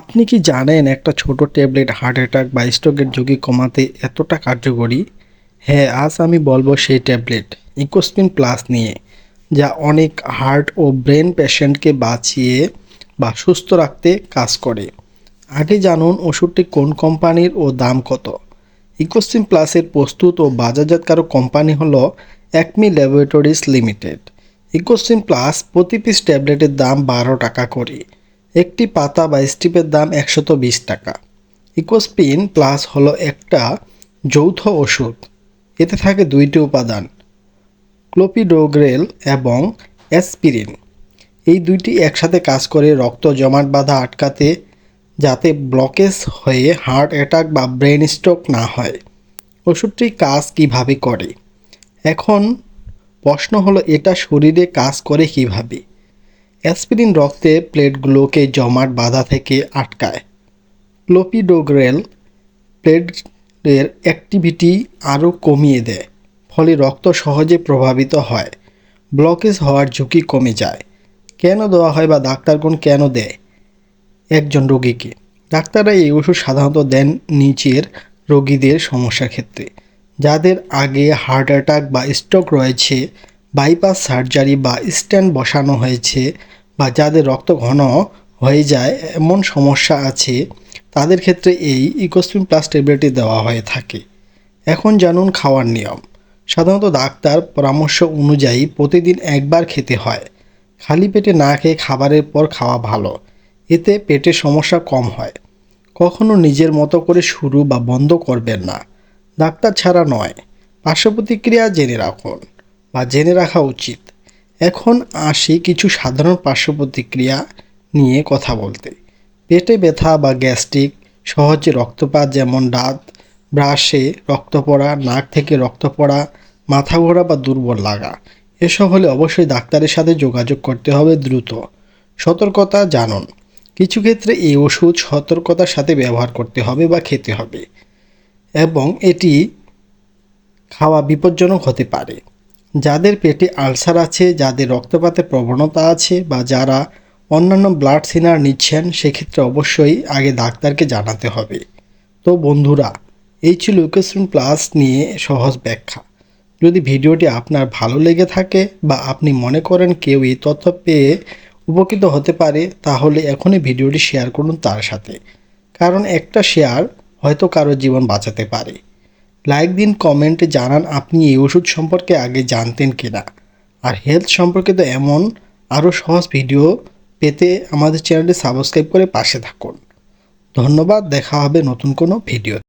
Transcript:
আপনি কি জানেন একটা ছোট ট্যাবলেট হার্ট অ্যাটাক বা স্ট্রোকের ঝুঁকি কমাতে এতটা কার্যকরী? হ্যাঁ আজ আমি বলব সেই ট্যাবলেট, ইকোস্পিন প্লাস নিয়ে, যা অনেক হার্ট ও ব্রেন পেশেন্টকে বাঁচিয়ে বা সুস্থ রাখতে কাজ করে। আগে জানুন ওষুধটি কোন কোম্পানির ও দাম কত। ইকোস্পিন প্লাসের প্রস্তুত ও বাজারজাতকারক কোম্পানি হলো অ্যাকমি ল্যাবরেটরিজ লিমিটেড। ইকোসিন প্লাস প্রতি পিস ট্যাবলেটের দাম বারো টাকা করে। একটি পাতা বা স্ট্রিপের দাম একশত বিশ টাকা। ইকোস্পিন প্লাস হলো একটা যৌথ ওষুধ। এতে থাকে দুইটি উপাদান, ক্লোপিডোগ্রেল এবং অ্যাসপিরিন এই দুইটি একসাথে কাজ করে রক্ত জমাট বাঁধা আটকাতে, যাতে ব্লকেজ হয়ে হার্ট অ্যাটাক বা ব্রেন স্ট্রোক না হয়। ওষুধটি কাজ কীভাবে করে? এখন প্রশ্ন হলো, এটা শরীরে কাজ করে কীভাবে? অ্যাসপিরিন রক্তে প্লেটগুলোকে জমাট বাঁধা থেকে আটকায়। ক্লোপিডোগ্রেল প্লেটের অ্যাক্টিভিটি আরও কমিয়ে দেয়, ফলে রক্ত সহজে প্রভাবিত হয়। ব্লকেজ হওয়ার ঝুঁকি কমে যায়। কেন দেওয়া হয় বা ডাক্তারগণ কেন দেয়? একজন রোগীকে। ডাক্তাররা এই ওষুধ সাধারণত দেন নিচের রোগীদের সমস্যার ক্ষেত্রে, যাদের আগে হার্ট অ্যাটাক বা স্ট্রোক রয়েছে বাইপাস সার্জারি বা স্ট্যান্ড বসানো হয়েছে বা যাদের রক্ত ঘন হয়ে যায় এমন সমস্যা আছে, তাদের ক্ষেত্রে এই ইকোস্পিন প্লাস ট্যাবলেটটি দেওয়া হয়ে থাকে। এখন জানুন খাওয়ার নিয়ম। সাধারণত ডাক্তার পরামর্শ অনুযায়ী প্রতিদিন একবার খেতে হয়। খালি পেটে না খেয়ে খাবারের পর খাওয়া ভালো। এতে পেটের সমস্যা কম হয়। কখনো নিজের মতো করে শুরু বা বন্ধ করবেন না। ডাক্তার ছাড়া নয়। পার্শ্ব প্রতিক্রিয়া জেনে রাখুন। বা জেনে রাখা উচিত। এখন আসি কিছু সাধারণ পার্শ্ব প্রতিক্রিয়া নিয়ে কথা বলতে। পেটে ব্যথা বা গ্যাস্ট্রিক, সহজে রক্তপাত যেমন দাঁত, ব্রাশে রক্ত পড়া, নাক থেকে রক্ত পড়া, মাথা ঘোরা বা দুর্বল লাগা। এসব হলে অবশ্যই ডাক্তারের সাথে যোগাযোগ করতে হবে দ্রুত। সতর্কতা জানুন। কিছু ক্ষেত্রে এই ওষুধ সতর্কতার সাথে ব্যবহার করতে হবে বা খেতে হবে। এবং এটি খাওয়া বিপজ্জনক হতে পারে। যাদের পেটে আলসার আছে, যাদের রক্তপাতের প্রবণতা আছে বা যারা অন্যান্য ব্লাড সিনার নিচ্ছেন, সেক্ষেত্রে অবশ্যই আগে ডাক্তারকে জানাতে হবে। তো বন্ধুরা, এই ছিল প্লাস নিয়ে সহজ ব্যাখ্যা। যদি ভিডিওটি আপনার ভালো লেগে থাকে বা আপনি মনে করেন কেউ এই তথ্য পেয়ে উপকৃত হতে পারে, তাহলে এখনই ভিডিওটি শেয়ার করুন তার সাথে। কারণ একটা শেয়ার হয়তো কারও জীবন বাঁচাতে পারে। লাইক দিন কমেন্টে জানান আপনি এই ওষুধ সম্পর্কে আগে জানতেন কিনা। আর হেলথ সম্পর্কিত এমন আরও সহজ ভিডিও পেতে আমাদের চ্যানেলটি সাবস্ক্রাইব করে পাশে থাকুন। ধন্যবাদ, দেখা হবে নতুন কোনো ভিডিও